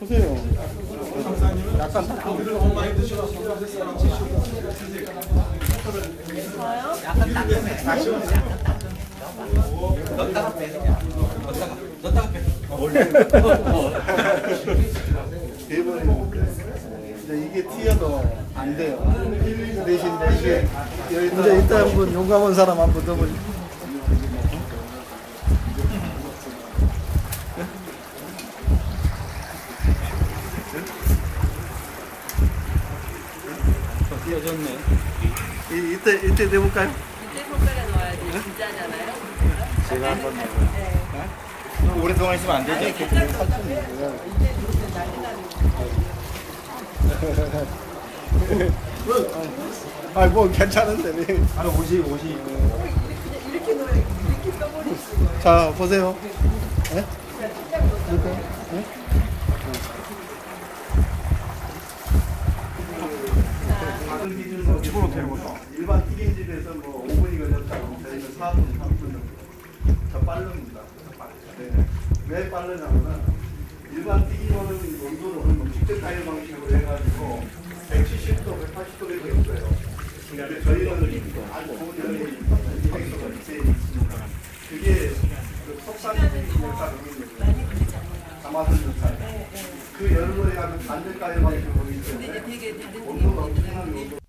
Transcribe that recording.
보세요. 약간 대본에 이제 이게 튀어도 안 돼요. 그 대신 이게 이제 이따 한번 용감한 사람 한번 더 보죠. 띄어졌네. 이- 이때 이때 내볼까요? 이때 손가락 넣어야지 진짜잖아요. 제가 한번 오랫동안 있으면 안 되죠. 아, 뭐 괜찮은데. 네. 아, 옷이 옷이. 자, 보세요. 네? 이렇게. 네? 다른 기준으로 집어넣는 거죠. 일반 튀김집에서 뭐 5분이 걸렸다고 저희는 4분, 3분 정도. 더 빠릅니다. 네. 왜 빠르냐면은 일반 튀김은 온도를 직접 타일 방식으로 해가지고 170도, 180도에 되었어요. 근데 저희는 아주 좋은 열이 200도가 이제 있으니까 그게 그 속산이 역할. 그 열로 해가지고 반대 타일 방식으로 근데 있는데 이제 되게 다른 온도가 엄청나게 온도